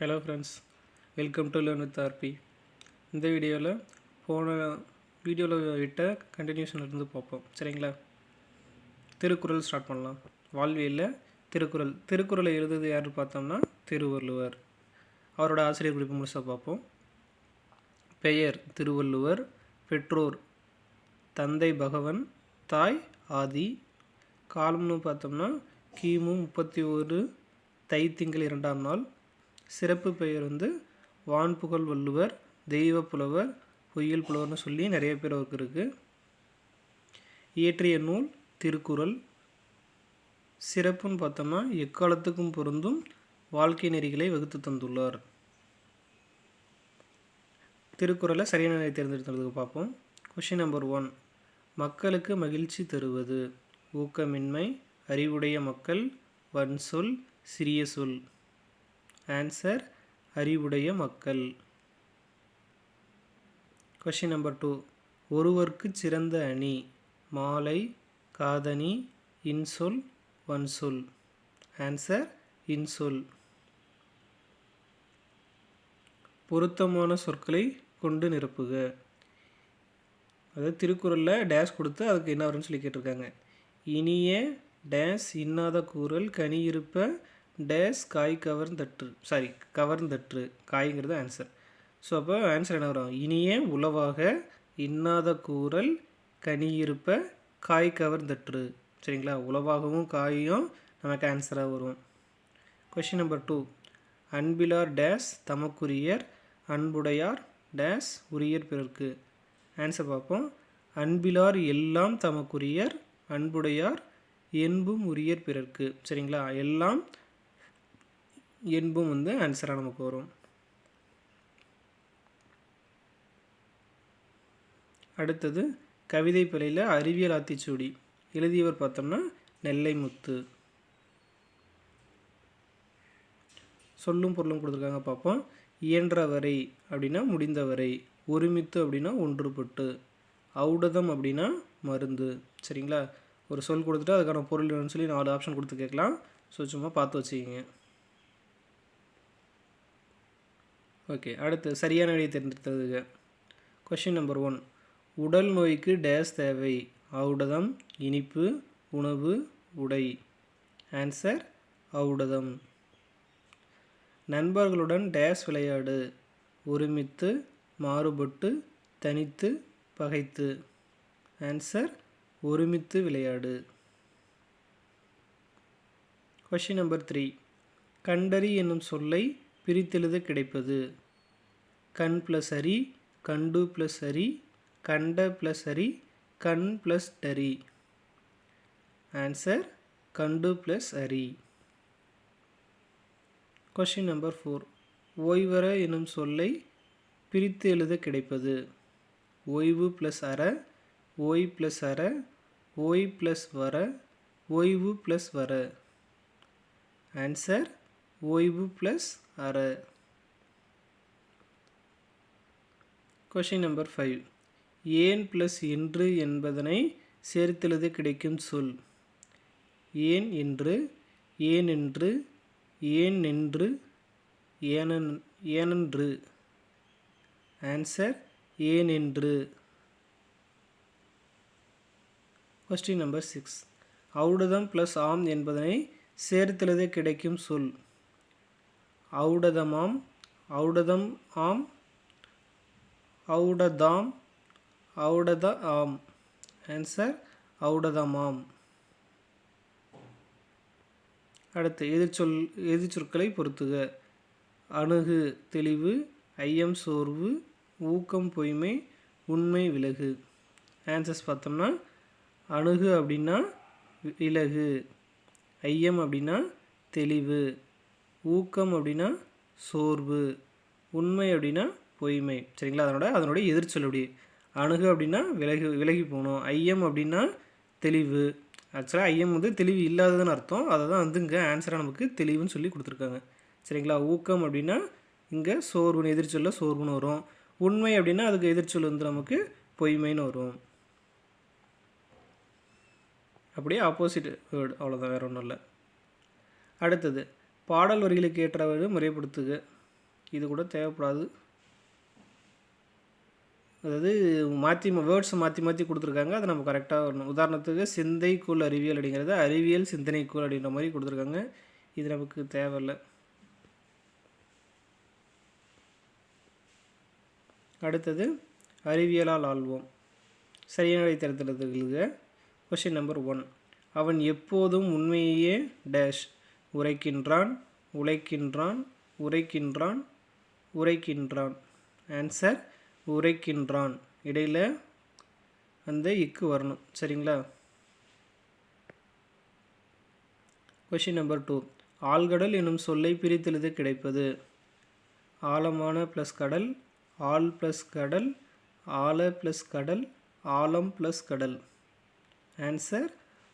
Hello friends welcome to learn with R P இந்த வீடியோவில் போன வீடியோவில் விட்ட கண்டினியூஷன் இருந்து பார்ப்போம். சரிங்களா? திருக்குறள் ஸ்டார்ட் பண்ணலாம். வாழ்வியலில் திருக்குறள். திருக்குறளை எழுதுறது யார் பார்த்தோம்னா திருவள்ளுவர். அவரோட ஆசிரியர் குறிப்பு முழுசாக பார்ப்போம். பெயர் திருவள்ளுவர் பெற்றோர் தந்தை பகவன் தாய் ஆதி. காலம்னு பார்த்தோம்னா கிமு முப்பத்தி ஒரு தை திங்கள் இரண்டாம் நாள். சிறப்பு பெயர் வந்து வான்புகழ் வள்ளுவர் தெய்வ புலவர் பொய்யல் புலவர்னு சொல்லி நிறைய பேர் அவருக்கு இருக்குது இயற்றிய நூல் திருக்குறள். சிறப்புன்னு பார்த்தோம்னா எக்காலத்துக்கும் பொருந்தும் வாழ்க்கை நெறிகளை வகுத்து தந்துள்ளார். திருக்குறளை சரியான நிலை தேர்ந்தெடுத்ததுக்கு பார்ப்போம். கொஷின் நம்பர் ஒன் மக்களுக்கு மகிழ்ச்சி தருவது. ஊக்கமின்மை அறிவுடைய மக்கள் வன்சொல் சிறிய சொல். ஆன்சர் அறிவுடைய மக்கள். கொஷின் நம்பர் டூ ஒருவர்க்கு சிறந்த அணி மாலை காதணி இன்சொல் வன்சொல். ஆன்சர் இன்சொல். பொருத்தமான சொற்களை கொண்டு நிரப்புக. அதாவது திருக்குறளில் டேஷ் கொடுத்து அதுக்கு என்ன வரும்னு சொல்லி கேட்டிருக்காங்க. இனிய டேஷ் இன்னாத கூறல் கனி இருப்ப டேஸ் காய் கவர்ந்தற்று சாரி கவர்ந்தற்று காய்ங்கிறது ஆன்சர் ஸோ அப்போ ஆன்சர் என்ன வரும்? இனிய உளவாக இன்னாத கூறல் கனியிருப்ப காய் கவர்ந்தற்று சரிங்களா? உளவாகவும் காயும் நமக்கு ஆன்சராக வரும். கொஷின் நம்பர் டூ அன்பிலார் டேஸ் தமக்குரியர் அன்புடையார் டேஸ் உரியர் பிறர்க்கு. ஆன்சர் பார்ப்போம். அன்பிலார் எல்லாம் தமக்குரியர் அன்புடையார் என்பும் உரியர் பிறர்க்கு. சரிங்களா? எல்லாம் என்பும் வந்து ஆன்சராக நமக்கு வரும். அடுத்தது கவிதை பிழையில் அறிவியல் ஆத்திச்சூடி. எழுதியவர் பார்த்தோம்னா நெல்லை முத்து சொல்லும் பொருளும் கொடுத்துருக்காங்க பார்ப்போம் இயன்றவரை அப்படின்னா முடிந்தவரை. ஒருமித்து அப்படின்னா ஒன்றுபட்டு. ஔடதம் அப்படின்னா மருந்து. சரிங்களா? ஒரு சொல் கொடுத்துட்டு அதுக்கான பொருள் சொல்லி நாலு ஆப்ஷன் கொடுத்து கேட்கலாம். ஸோ சும்மா பார்த்து வச்சுக்கிங்க. ஓகே அடுத்து சரியான வழியை தேர்ந்தெடுத்ததுங்க. கொஷின் நம்பர் ஒன் உடல் நோய்க்கு டேஸ் தேவை. ஔடதம் இனிப்பு உணவு உடை. ஆன்சர் ஔடதம் நண்பர்களுடன் டேஸ் விளையாடு. ஒருமித்து மாறுபட்டு தனித்து பகைத்து. ஆன்சர் ஒருமித்து விளையாடு. கொஷின் நம்பர் த்ரீ கண்டறி என்னும் சொல்லை பிரித்தெழுத கிடைப்பது. கண் ப்ளஸ் அரி கண்டு ப்ளஸ் அரி கண்ட ப்ளஸ் அரி கண் ப்ளஸ் டரி. ஆன்சர் கண்டு ப்ளஸ் அரி. கொஷின் நம்பர் ஃபோர் ஓய்வர எனும் சொல்லை பிரித்து எழுத கிடைப்பது. ஓய்வு ப்ளஸ் அற ஓய் ப்ளஸ் அற ஓய் ப்ளஸ் வர ஓய்வு ப்ளஸ் வர. ஆன்சர் ஓய்வு ப்ளஸ் ஆறு. கொஷின் நம்பர் ஃபைவ் ஏன் ப்ளஸ் என்று என்பதனை சேர்த்தெழுது கிடைக்கும் சொல். ஏன் என்று ஏன் என்று ஏன் என்று ஏனன் ஏனென்று. ஆன்சர் ஏன் என்று. கொஸ்டின் நம்பர் சிக்ஸ் ஔடதம் ப்ளஸ் ஆம் என்பதனை சேர்த்தெழுது கிடைக்கும் சொல். ஔடதமாம் ஔடதம் ஆம் ஔடதாம் ஔடத ஆம். ஆன்சர் ஔடதமாம். அடுத்து எதிர்ச்சொல் எதிர்ச்சொற்களை பொறுத்துக. அணுகு தெளிவு ஐயம் சோர்வு ஊக்கம் பொய்மை உண்மை விலகு. ஆன்சர்ஸ் பார்த்தோம்னா அணுகு அப்படின்னா விலகு. ஐயம் அப்படின்னா தெளிவு. ஊக்கம் அப்படின்னா சோர்வு உண்மை அப்படின்னா பொய்மை. சரிங்களா? அதனோட அதனுடைய எதிர்ச்சொல் அப்படி. அணுகு அப்படின்னா விலகி விலகி போகணும். ஐயம் அப்படின்னா தெளிவு. ஆக்சுவலாக ஐயம் வந்து தெளிவு இல்லாததுன்னு அர்த்தம். அதை தான் வந்து இங்கே ஆன்சராக நமக்கு தெளிவுன்னு சொல்லி கொடுத்துருக்காங்க. சரிங்களா? ஊக்கம் அப்படின்னா இங்கே சோர்வுன்னு எதிர்ச்சொல்ல சோர்வுன்னு வரும். உண்மை அப்படின்னா அதுக்கு எதிர்ச்சொல் வந்து நமக்கு பொய்மைன்னு வரும். அப்படியே ஆப்போசிட் வேர்டு அவ்வளோதான் வேறு ஒன்றும் இல்லை. அடுத்தது பாடல் வரிகளுக்கு ஏற்றவாறு முறைப்படுத்துக. இது கூட தேவைப்படாது. அதாவது மாற்றி வேர்ட்ஸ் மாற்றி மாற்றி கொடுத்துருக்காங்க. அதை நம்ம கரெக்டாக வரணும். உதாரணத்துக்கு சிந்தைக்குள் அறிவியல் அப்படிங்கிறது அறிவியல் சிந்தனைக்குள் அப்படின்ற மாதிரி கொடுத்துருக்காங்க. இது நமக்கு தேவையில்லை. அடுத்தது அறிவியலால் ஆள்வோம். சரியான விடை கொஷின் நம்பர் ஒன் அவன் எப்போதும் உண்மையே டேஷ் உரைக்கின்றான் உழைக்கின்றான் உரைக்கின்றான் உரைக்கின்றான். ஆன்சர் உரைக்கின்றான். இடையில் அந்த இக்கு வரணும். சரிங்களா? கொஷின் நம்பர் டூ ஆழ்கடல் எனும் சொல்லை பிரித்தெழுது கிடைப்பது. ஆழமான ப்ளஸ் கடல் ஆள் ப்ளஸ் கடல் ஆழ ப்ளஸ் கடல் ஆழம் ப்ளஸ் கடல். ஆன்சர்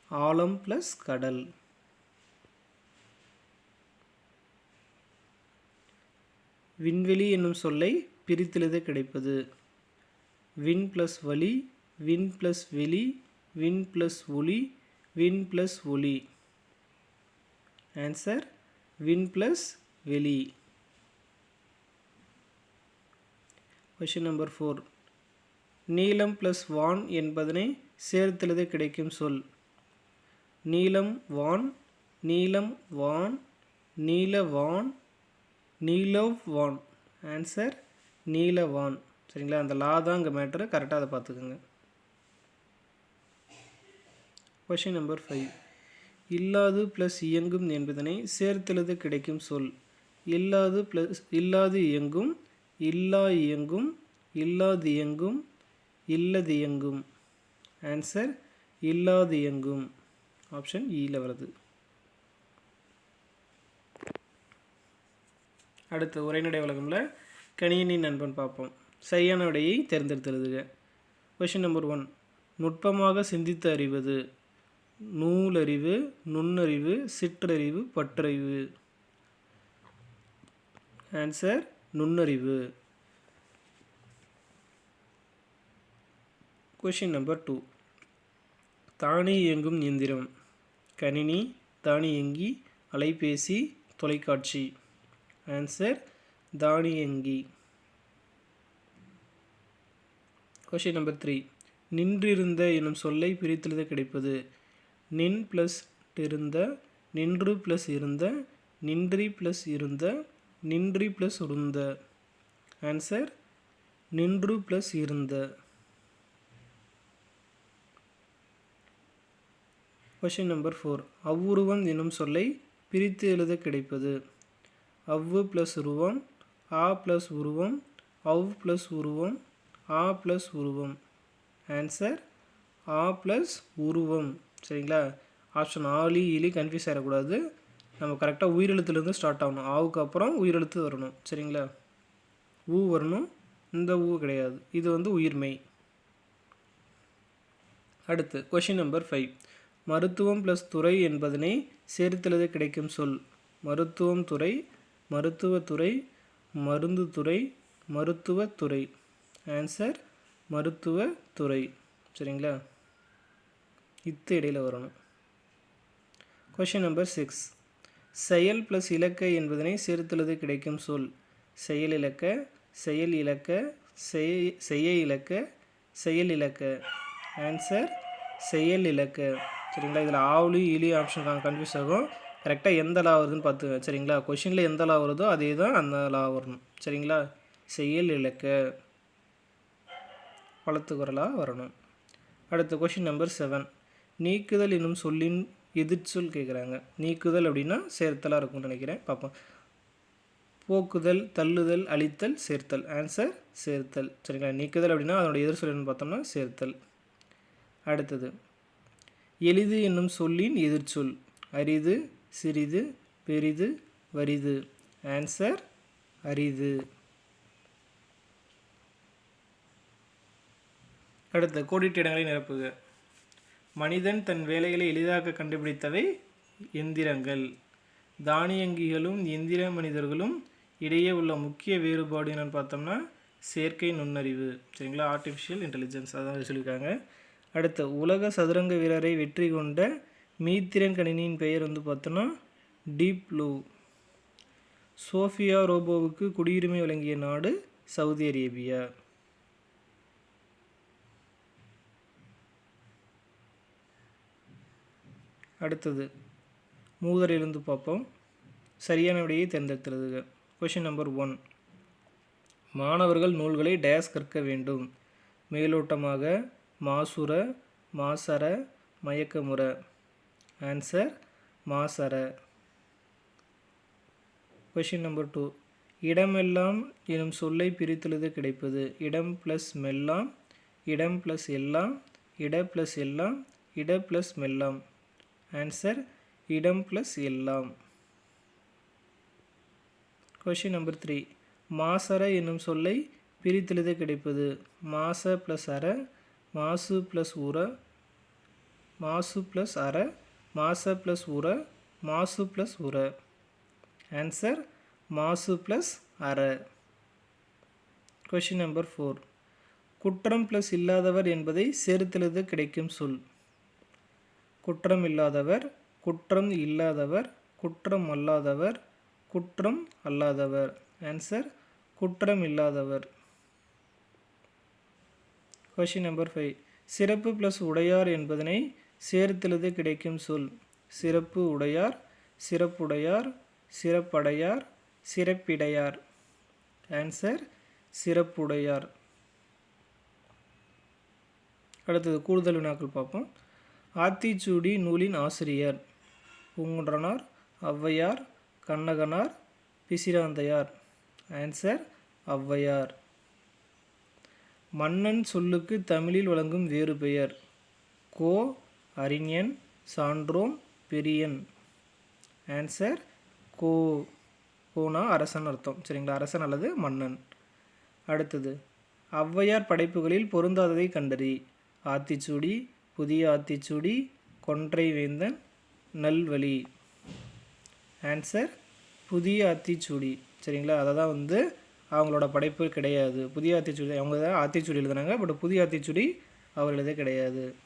ஆழம் ப்ளஸ் கடல். விண்வெளி என்னும் சொல்லை பிரித்தெழுத கிடைப்பது. வின் ப்ளஸ் வலி வின் ப்ளஸ் வெளி வின் ப்ளஸ் ஒளி வின் ப்ளஸ் ஒளி. ஆன்சர் வின் ப்ளஸ் வெளி. கொஷின் நம்பர் ஃபோர் நீலம் ப்ளஸ் வான் என்பதனை சேர்த்தெழுத கிடைக்கும் சொல். நீலம் வான் நீலம் வான் நீல வான் வான் ஆன்சர் நீலவான். சரிங்களா? அந்த லா தான் இங்கே மேட்ரு கரெக்டாக அதை பார்த்துக்குங்க. கொஷின் நம்பர் ஃபைவ் இல்லாது ப்ளஸ் இயங்கும் என்பதனை சேர்த்தெழுது கிடைக்கும் சொல். இல்லாது ப்ளஸ் இல்லாது இயங்கும் இல்லா இயங்கும் இல்லாது இயங்கும் இல்லது இயங்கும். ஆன்சர் இல்லாது இயங்கும். ஆப்ஷன் ஈல e வருது. அடுத்து உரைநடை வழக்கம்ல கணியனின் நண்பன் பார்ப்போம். சரியான விடையை தேர்ந்தெடுத்துருதுக கொஷின் நம்பர் ஒன் நுட்பமாக சிந்தித்து அறிவது. நூலறிவு நுண்ணறிவு சிற்றறிவு பற்றறிவு. ஆன்சர் நுண்ணறிவு. கொஷின் நம்பர் டூ தானே இயங்கும் இயந்திரம். கணினி தானியங்கி அலைபேசி தொலைக்காட்சி. ஆன்சர் தானியங்கி கொஷின் நம்பர் த்ரீ நின்றிருந்த எனும் சொல்லை பிரித்தெழுத கிடைப்பது. நின் ப்ளஸ் இருந்த நின்று ப்ளஸ் இருந்த நின்றி ப்ளஸ் இருந்த நின்றி ப்ளஸ் உருந்த. ஆன்சர் நின்று ப்ளஸ் இருந்த. கொஷின் நம்பர் ஃபோர் அவ்வுருவம் எனும் சொல்லை பிரித்து எழுத கிடைப்பது. அவ்வு ப்ளஸ் உருவம் ஆ ப்ளஸ் உருவம் அவ் ப்ளஸ் உருவம் ஆ ப்ளஸ் உருவம். ஆன்சர் ஆ ப்ளஸ் உருவம். சரிங்களா? ஆப்ஷன் ஆலி இலி கன்ஃபியூஸ் ஆகிடக்கூடாது நம்ம கரெக்டாக உயிரெழுத்துலேருந்து ஸ்டார்ட் ஆகணும். ஆவுக்கு அப்புறம் உயிரெழுத்து வரணும். சரிங்களா? ஊ வரணும். இந்த ஊ கிடையாது. இது வந்து உயிர்மை. அடுத்து கொஷின் நம்பர் ஃபைவ் மருத்துவம் ப்ளஸ் துறை என்பதனை சேர்த்தெழுத கிடைக்கும் சொல்? மருத்துவம் துறை மருத்துவத்துறை மருந்து துறை மருத்துவத்துறை. ஆன்சர் மருத்துவத்துறை. சரிங்களா? இத்து இடையில் வரணும். கொஷின் நம்பர் சிக்ஸ் செயல் ப்ளஸ் இலக்க என்பதனை சேர்த்துள்ளது கிடைக்கும் சொல். செயல் இலக்க செயல் இலக்க செய் செய்ய இலக்க செயல் இலக்க. ஆன்சர் செயல் இலக்க. சரிங்களா? இதில் ஆவுலி இலி ஆப்ஷன் கன்ஃபியூஸ் ஆகும். கரெக்டாக எந்த லா வருதுன்னு பார்த்து சரிங்களா? கொஷினில் எந்த லா வருதோ அதே தான் அந்த லா வரணும். சரிங்களா? செயல் இலக்க வளர்த்துக்குறலாக வரணும். அடுத்த கொஷின் நம்பர் செவன் நீக்குதல் என்னும் சொல்லின் எதிர்ச்சொல் கேட்குறாங்க நீக்குதல் அப்படின்னா சேர்த்தலாக இருக்கும்னு நினைக்கிறேன். பார்ப்போம். போக்குதல் தள்ளுதல் அழித்தல் சேர்த்தல். ஆன்சர் சேர்த்தல். சரிங்களா? நீக்குதல் அப்படின்னா அதனுடைய எதிர்ச்சொல் என்னன்னு பார்த்தோம்னா சேர்த்தல். அடுத்தது எளிது என்னும் சொல்லின் எதிர்ச்சொல் அரிது சிறிது பெரிது வரிது. ஆன்சர் அரிது. அடுத்த கோடிட்ட இடங்களை நிரப்புக. மனிதன் தன் வேலைகளை எளிதாக கண்டுபிடித்தவை எந்திரங்கள். தானியங்கிகளும் எந்திர மனிதர்களும் இடையே உள்ள முக்கிய வேறுபாடு என்னென்னு பார்த்தோம்னா செயற்கை நுண்ணறிவு. சரிங்களா? ஆர்டிஃபிஷியல் இன்டெலிஜென்ஸ் அதான் சொல்லியிருக்காங்க. அடுத்த உலக சதுரங்க வீரரை வெற்றி கொண்ட மீத்திரன் கணினியின் பெயர் வந்து பார்த்தோன்னா டீப் ப்ளூ. சோஃபியா ரோபோவுக்கு குடியுரிமை வழங்கிய நாடு சவுதி அரேபியா. அடுத்தது மூதரிலிருந்து பார்ப்போம். சரியான விடையை தேர்ந்தெடுத்துறது கொஷின் நம்பர் ஒன் மாணவர்கள் நூல்களை டேஸ் கற்க வேண்டும். மேலோட்டமாக மாசுர மாசர மயக்கமுற. ஆன்சர் மாசர கொஷின் நம்பர் டூ இடமெல்லாம் எனும் சொல்லை பிரித்தெழுத கிடைப்பது. இடம் ப்ளஸ் மெல்லாம் இடம் ப்ளஸ் எல்லாம் இட ப்ளஸ் எல்லாம் இட ப்ளஸ் மெல்லாம். ஆன்சர் இடம் ப்ளஸ் எல்லாம். கொஷின் நம்பர் த்ரீ மாசர என்னும் சொல்லை பிரித்தெழுத கிடைப்பது. மாச ப்ளஸ் அற மாசு ப்ளஸ் உர மாசு ப்ளஸ் அற மாச ப்ளஸ் உர மாசு ப்ளஸ் உர. ஆன்சர் மாசு ப்ளஸ் அற. கொஷின் நம்பர் ஃபோர் குற்றம் ப்ளஸ் இல்லாதவர் என்பதை சேர்த்தெழுத கிடைக்கும் சொல். குற்றம் இல்லாதவர் குற்றம் இல்லாதவர் குற்றம் அல்லாதவர் குற்றம் அல்லாதவர். ஆன்சர் குற்றம் இல்லாதவர். கொஷின் நம்பர் ஃபைவ் சிறப்பு ப்ளஸ் உடையார் என்பதனை சேர்த்தெழுத கிடைக்கும் சொல். சிறப்பு உடையார் சிறப்புடையார் சிறப்படையார் சிறப்பிடையார். ஆன்சர் சிறப்புடையார். அடுத்தது கூடுதல் வினாக்கள் பார்ப்போம். ஆத்திச்சூடி நூலின் ஆசிரியர். பூங்குன்றனார் ஔவையார் கண்ணகனார் பிசிராந்தையார். ஆன்சர் ஔவையார். மன்னன் சொல்லுக்கு தமிழில் வழங்கும் வேறு பெயர். கோ அறிஞன் சான்றோம் பெரியன். ஆன்சர் கோ கோனா அரசன் அர்த்தம். சரிங்களா? அரசன் அல்லது மன்னன். அடுத்தது ஔவையார் படைப்புகளில் பொருந்தாததை கண்டறி. ஆத்திச்சூடி புதிய ஆத்திச்சூடி கொன்றை வேந்தன் நல்வழி. ஆன்சர் புதிய ஆத்திச்சூடி. சரிங்களா? அதை தான் வந்து அவங்களோட படைப்பு கிடையாது. புதிய ஆத்திச்சூடி அவங்க தான் ஆத்திச்சூடி எழுதுனாங்க. பட் புதிய ஆத்திச்சூடி அவர் எழுத கிடையாது.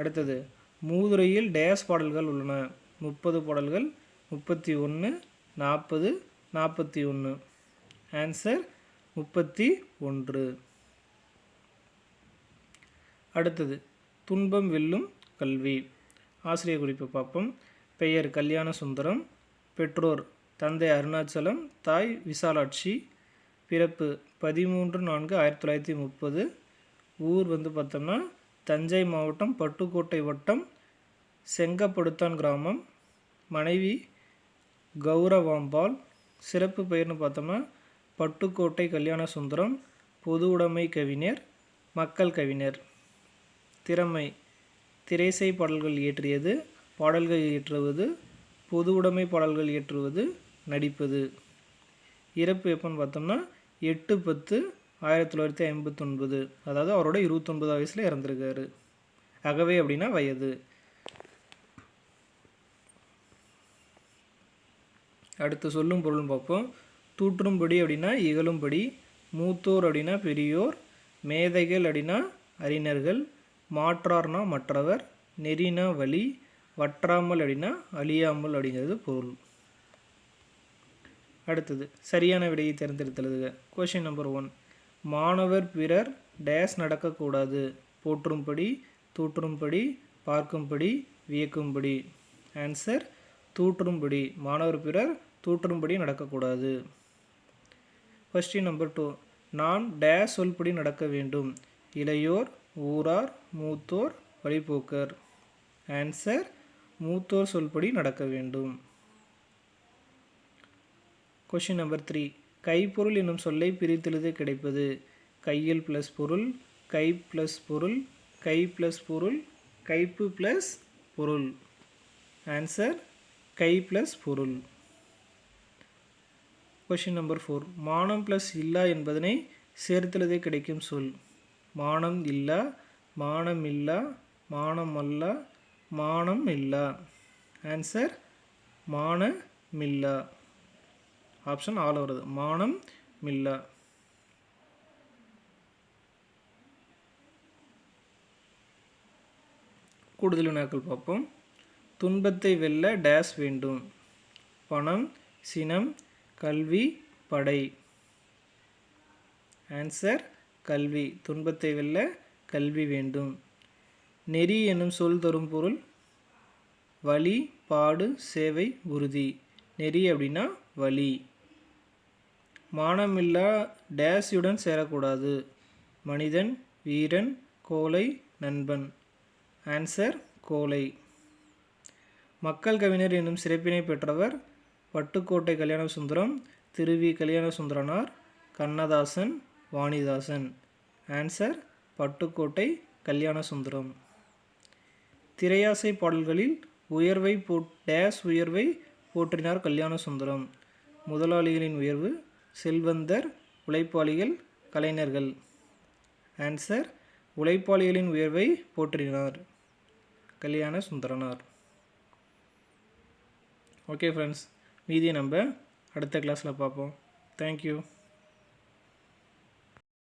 அடுத்தது மூதுரையில் டேஸ் பாடல்கள் உள்ளன. முப்பது பாடல்கள் முப்பத்தி ஒன்று நாற்பது நாற்பத்தி ஒன்று. ஆன்சர் முப்பத்தி ஒன்று. அடுத்தது துன்பம் வெல்லும் கல்வி. ஆசிரியர் குறிப்பு பார்ப்போம். பெயர் கல்யாண சுந்தரம் பெற்றோர் தந்தை அருணாச்சலம். தாய் விசாலாட்சி. பிறப்பு பதிமூன்று நான்கு ஆயிரத்தி தொள்ளாயிரத்தி முப்பது. ஊர் வந்து பார்த்தோம்னா தஞ்சை மாவட்டம் பட்டுக்கோட்டை வட்டம் செங்கப்படுத்தான் கிராமம். மனைவி கௌரவாம்பாள். சிறப்பு பெயர்னு பார்த்தோம்னா பட்டுக்கோட்டை கல்யாண சுந்தரம் பொது உடைமை கவிஞர் மக்கள் கவிஞர். திறமை திரைசை பாடல்கள் இயற்றியது பாடல்கள் இயற்றுவது பொது உடைமை பாடல்கள் இயற்றுவது நடிப்பது. இறப்பு எப்போன்னு பார்த்தோம்னா எட்டு பத்து ஆயிரத்தி தொள்ளாயிரத்தி ஐம்பத்தொன்பது. அதாவது அவரோட இருபத்தொன்பது வயசில் இறந்துருக்காரு. அகவை அப்படின்னா வயது. அடுத்து சொல்லும் பொருளும் பார்ப்போம். தூற்றும்படி அப்படின்னா இகழும்படி மூத்தோர் அப்படின்னா பெரியோர் மேதைகள் அப்படின்னா அறிஞர்கள் மாற்றார்னா மற்றவர் நெறினா வழி வற்றாமல் அப்படின்னா அழியாமல் அப்படிங்கிறது பொருள். அடுத்தது சரியான விடையை தேர்ந்தெடுத்தெழுதுக. கொஷின் நம்பர் ஒன் மாணவர் பிறர் டேஸ் நடக்கக்கூடாது. போற்றும்படி தூற்றும்படி பார்க்கும்படி வியக்கும்படி. ஆன்சர் தூற்றும்படி. மாணவர் பிறர் தூற்றும்படி நடக்கக்கூடாது. கொஸ்டின் நம்பர் டூ நான் டேஸ் சொல்படி நடக்க வேண்டும். இளையோர் ஊரார் மூத்தோர் வழிபோக்கர் ஆன்சர் மூத்தோர் சொல்படி நடக்க வேண்டும். கொஷின் நம்பர் த்ரீ கைப்பொருள் என்னும் சொல்லை பிரித்தெழுத கிடைப்பது. கையில் ப்ளஸ் பொருள் கை ப்ளஸ் பொருள் கை ப்ளஸ் பொருள் கைப்பு ப்ளஸ் பொருள். ஆன்சர் கை ப்ளஸ் பொருள். கொஷின் நம்பர் ஃபோர் மானம் ப்ளஸ் இல்லா என்பதனை சேர்த்தெழுத கிடைக்கும் சொல். மானம் இல்லா மானம் இல்லா மானம் அல்ல மானம் இல்லா. ஆன்சர் மான மில்லா ஆப்ஷன் ஆல் வருது. மானம் மில்லா. கூடுதல் வினாக்கள் பார்ப்போம். துன்பத்தை வெல்ல டேஸ் வேண்டும். பணம் சினம் கல்வி படை. ஆன்சர் கல்வி. துன்பத்தை வெல்ல கல்வி வேண்டும். நெறி என்னும் சொல் தரும் பொருள். வழி பாடு சேவை உறுதி. நெறி அப்படின்னா வழி மானமில்லா டேஸுடன் சேரக்கூடாது. மனிதன் வீரன் கோலை நண்பன். ஆன்சர் கோலை. மக்கள் கவிஞர் என்னும் சிறப்பினை பெற்றவர் பட்டுக்கோட்டை கல்யாண சுந்தரம் திருவி கல்யாண சுந்தரனார் கண்ணதாசன் வாணிதாசன். ஆன்சர் பட்டுக்கோட்டை கல்யாண சுந்தரம் திரையாசை பாடல்களில் உயர்வை போ டேஸ் உயர்வை போற்றினார் கல்யாண சுந்தரம் முதலாளிகளின் உயர்வு செல்வந்தர் உழைப்பாளிகள் கலைஞர்கள். ஆன்சர் உழைப்பாளிகளின் உயர்வை போற்றினார். கல்யாண சுந்தரனார். ஓகே ஃப்ரெண்ட்ஸ் மீதியை நம்ம அடுத்த கிளாஸில் பார்ப்போம். தேங்க்யூ